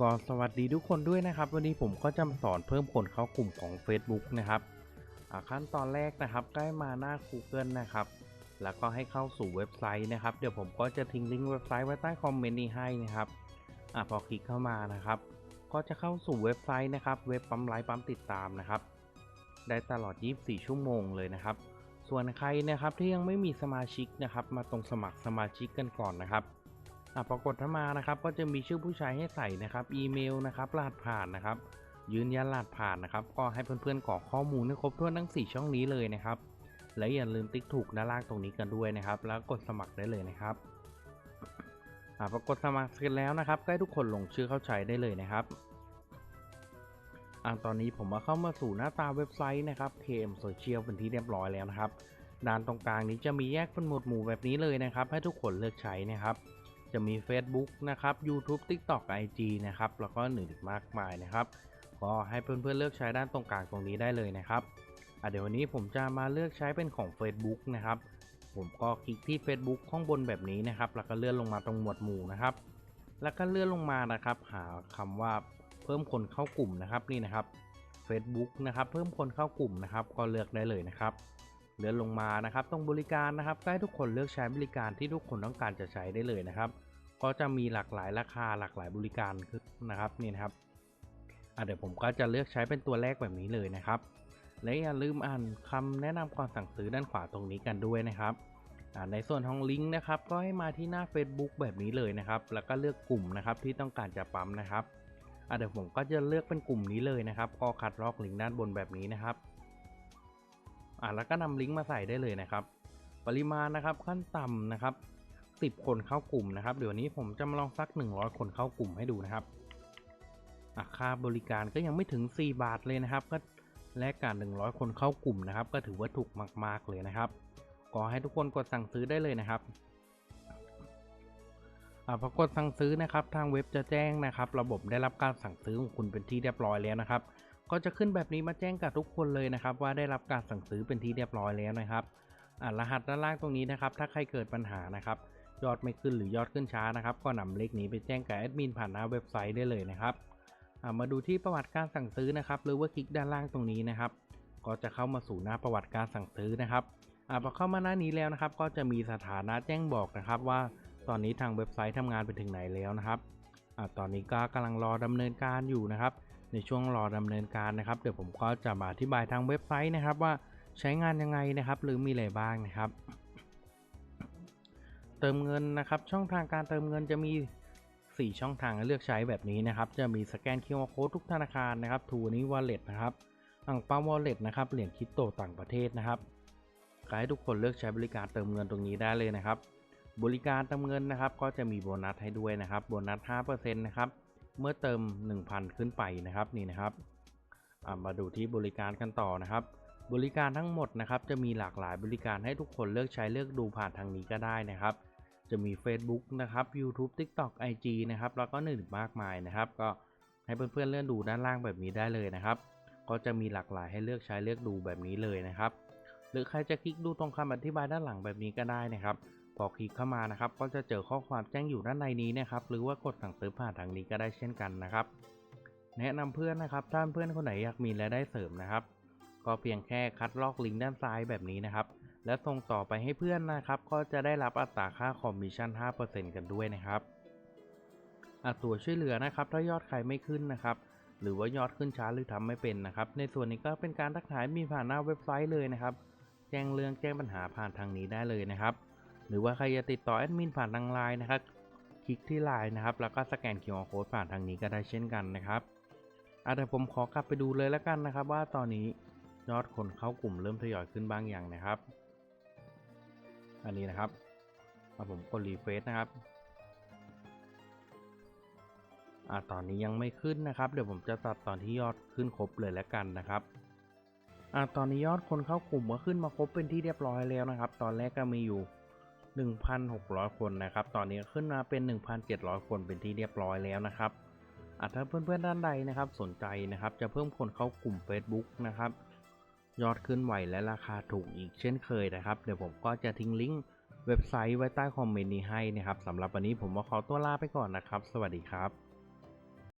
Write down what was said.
ก็สวัสดีทุกคนด้วยนะครับ วันนี้ผมก็จะมาสอนเพิ่มคนเข้ากลุ่มของ Facebook นะครับขั้นตอนแรกนะครับใกล้มาหน้า Google นะครับ แล้วก็ให้เข้าสู่เว็บไซต์นะครับ เดี๋ยวผมก็จะทิ้งลิงก์เว็บไซต์ไว้ใต้คอมเมนต์นี้ให้นะครับอพอคลิกเข้ามานะครับ ก็จะเข้าสู่เว็บไซต์นะครับ เว็บปั๊มไลค์ปั๊มติดตามนะครับ ได้ตลอด 24 ชั่วโมงเลยนะครับ ส่วนใครนะครับที่ยังไม่มีสมาชิกนะครับ มาตรงสมัครสมาชิกกันก่อนนะครับ ปรากฏถ้ามานะครับก็จะมีชื่อผู้ใช้ให้ใส่นะครับ อีเมลนะครับรหัสผ่านนะครับ ยืนยันรหัสผ่านนะครับ ก็ให้เพื่อนๆกรอกข้อมูลให้ครบถ้วนทั้ง 4 ช่องนี้เลยนะครับ และอย่าลืมติ๊กถูกด้านล่างตรงนี้กันด้วยนะครับ แล้วกดสมัครได้เลยนะครับอะปรากฏสมัครเสร็จแล้วนะครับใกล้ทุกคนลงชื่อเข้าใช้ได้เลยนะครับอะตอนนี้ผมมาเข้ามาสู่หน้าตาเว็บไซต์นะครับ KM Social เป็นที่เรียบร้อยแล้วนะครับด้านตรงกลางนี้จะมีแยกเป็นหมวดหมู่แบบนี้เลยนะครับ ให้ทุกคนเลือกใช้นะครับ จะมี Facebook นะครับ YouTube TikTok IG นะครับ แล้วก็หนึ่งอีกมากมายนะครับ ก็ให้เพื่อนๆเลือกใช้ด้านตรงกลางตรงนี้ได้เลยนะครับเดี๋ยววันนี้ผมจะมาเลือกใช้เป็นของ Facebook นะครับ ผมก็คลิกที่ Facebook ข้างบนแบบนี้นะครับ แล้วก็เลื่อนลงมาตรงหมวดหมู่นะครับ แล้วก็เลื่อนลงมานะครับ หาคำว่าเพิ่มคนเข้ากลุ่มนะครับนี่นะครับ Facebook นะครับ เพิ่มคนเข้ากลุ่มนะครับ ก็เลือกได้เลยนะครับ เลื่อนลงมานะครับตรงบริการนะครับใกล้ทุกคนเลือกใช้บริการที่ทุกคนต้องการจะใช้ได้เลยนะครับ ก็จะมีหลากหลายราคาหลากหลายบริการขึ้นนะครับนี่นะครับเดี๋ยวผมก็จะเลือกใช้เป็นตัวแรกแบบนี้เลยนะครับ และอย่าลืมอ่านคำแนะนำก่อนสั่งซื้อด้านขวาตรงนี้กันด้วยนะครับในส่วนของลิงก์นะครับก็ให้มาที่หน้า Facebook แบบนี้เลยนะครับ แล้วก็เลือกกลุ่มนะครับที่ต้องการจะปั๊มนะครับเดี๋ยวผมก็จะเลือกเป็นกลุ่มนี้เลยนะครับ ก็คัดลอกลิงก์ด้านบนแบบนี้นะครับ อ่าแล้วก็นำลิงก์มาใส่ได้เลยนะครับ ปริมาณนะครับขั้นต่ำนะครับ 10 คนเข้ากลุ่มนะครับ เดี๋ยวนี้ผมจะมาลองสัก 100 คนเข้ากลุ่มให้ดูนะครับอะค่าบริการก็ยังไม่ถึง 4 บาทเลยนะครับ ก็แลกการ 100 คนเข้ากลุ่มนะครับ ก็ถือว่าถูกมาก ๆ เลยนะครับก็ให้ทุกคนกดสั่งซื้อได้เลยนะครับอพอกดสั่งซื้อนะครับ ทางเว็บจะแจ้งนะครับ ระบบได้รับการสั่งซื้อของคุณเป็นที่เรียบร้อยแล้วนะครับ ก็จะขึ้นแบบนี้มาแจ้งกับทุกคนเลยนะครับ ว่าได้รับการสั่งซื้อเป็นที่เรียบร้อยแล้วนะครับรหัสด้านล่างตรงนี้นะครับ ถ้าใครเกิดปัญหานะครับยอดไม่ขึ้นหรือยอดขึ้นช้านะครับ ก็นำเลขนี้ไปแจ้งกับแอดมินผ่านหน้าเว็บไซต์ได้เลยนะครับมาดูที่ประวัติการสั่งซื้อนะครับ หรือว่าคลิกด้านล่างตรงนี้นะครับ ก็จะเข้ามาสู่หน้าประวัติการสั่งซื้อนะครับอพอเข้ามาหน้านี้แล้วนะครับ ก็จะมีสถานะแจ้งบอกนะครับ ว่าตอนนี้ทางเว็บไซต์ทำงานไปถึงไหนแล้วนะครับอตอนนี้ก็กำลังรอดำเนินการอยู่นะครับ ในช่วงรอดำเนินการนะครับ เดี๋ยวผมก็จะมาอธิบายทางเว็บไซต์นะครับว่าใช้งานยังไงนะครับ หรือมีอะไรบ้างนะครับ เติมเงินนะครับ ช่องทางการเติมเงินจะมี 4 ช่องทางให้เลือกใช้แบบนี้นะครับ จะมีสแกน QR Code ทุกธนาคารนะครับทูนี้ Wallet นะครับอังเปา Wallet นะครับเหรียญคริปโตต่างประเทศนะครับก็ให้ทุกคนเลือกใช้บริการเติมเงินตรงนี้ได้เลยนะครับ บริการเติมเงินนะครับ ก็จะมีโบนัสให้ด้วยนะครับ โบนัส 5%นะครับ เมื่อเติม 1,000 ขึ้นไปนะครับนี่นะครับมาดูที่บริการกันต่อนะครับ บริการทั้งหมดนะครับจะมีหลากหลายบริการให้ทุกคนเลือกใช้เลือกดูผ่านทางนี้ก็ได้นะครับ จะมี Facebook นะครับ YouTube TikTok IG นะครับแล้วก็หนึ่งมากมายนะครับ ก็ให้เพื่อนๆเลื่อนดูด้านล่างแบบนี้ได้เลยนะครับ ก็จะมีหลากหลายให้เลือกใช้เลือกดูแบบนี้เลยนะครับ หรือใครจะคลิกดูตรงคำอธิบายด้านหลังแบบนี้ก็ได้นะครับ พอคลิกเข้ามานะครับ ก็จะเจอข้อความแจ้งอยู่ด้านในนี้นะครับ หรือว่ากดสั่งซื้อผ่านทางนี้ก็ได้เช่นกันนะครับ แนะนำเพื่อนนะครับ ถ้าเพื่อนคนไหนอยากมีรายได้เสริมนะครับ ก็เพียงแค่คัดลอกลิงก์ด้านซ้ายแบบนี้นะครับ และส่งต่อไปให้เพื่อนนะครับ ก็จะได้รับอัตราค่าคอมมิชชั่น 5%กันด้วยนะครับอะตัวช่วยเหลือนะครับ ถ้ายอดใครไม่ขึ้นนะครับหรือว่ายอดขึ้นช้าหรือทำไม่เป็นนะครับ ในส่วนนี้ก็เป็นการทักทายมีผ่านหน้าเว็บไซต์เลยนะครับ แจ้งเรื่องแจ้งปัญหาผ่านทางนี้ได้เลยนะครับ หรือว่าใครจะติดต่อแอดมินผ่านทางไลน์นะครับ คลิกที่ไลน์นะครับ แล้วก็สแกน QR Code ผ่านทางนี้ก็ได้เช่นกันนะครับอะเดี๋ยวผมขอกลับไปดูเลยแล้วกันนะครับ ว่าตอนนี้ยอดคนเข้ากลุ่มเริ่มทยอยขึ้นบ้างอย่างนะครับ อันนี้นะครับมาผมกดรีเฟซนะครับอะตอนนี้ยังไม่ขึ้นนะครับ เดี๋ยวผมจะตัดตอนที่ยอดขึ้นครบเลยแล้วกันนะครับอะตอนนี้ยอดคนเข้ากลุ่มก็ขึ้นมาครบเป็นที่เรียบร้อยแล้วนะครับ ตอนแรกก็มีอยู่ 1,600 คนนะครับ ตอนนี้ขึ้นมาเป็น 1,700 คนเป็นที่เรียบร้อยแล้วนะครับอาจถ้าเพื่อนๆด้านใดนะครับสนใจนะครับ จะเพิ่มคนเข้ากลุ่ม Facebook นะครับ ยอดขึ้นไหวและราคาถูกอีกเช่นเคยนะครับ เดี๋ยวผมก็จะทิ้งลิงก์เว็บไซต์ไว้ใต้คอมเมนต์นี้ให้นะครับสำหรับวันนี้ผมขอตัวลาไปก่อนนะครับ สวัสดีครับ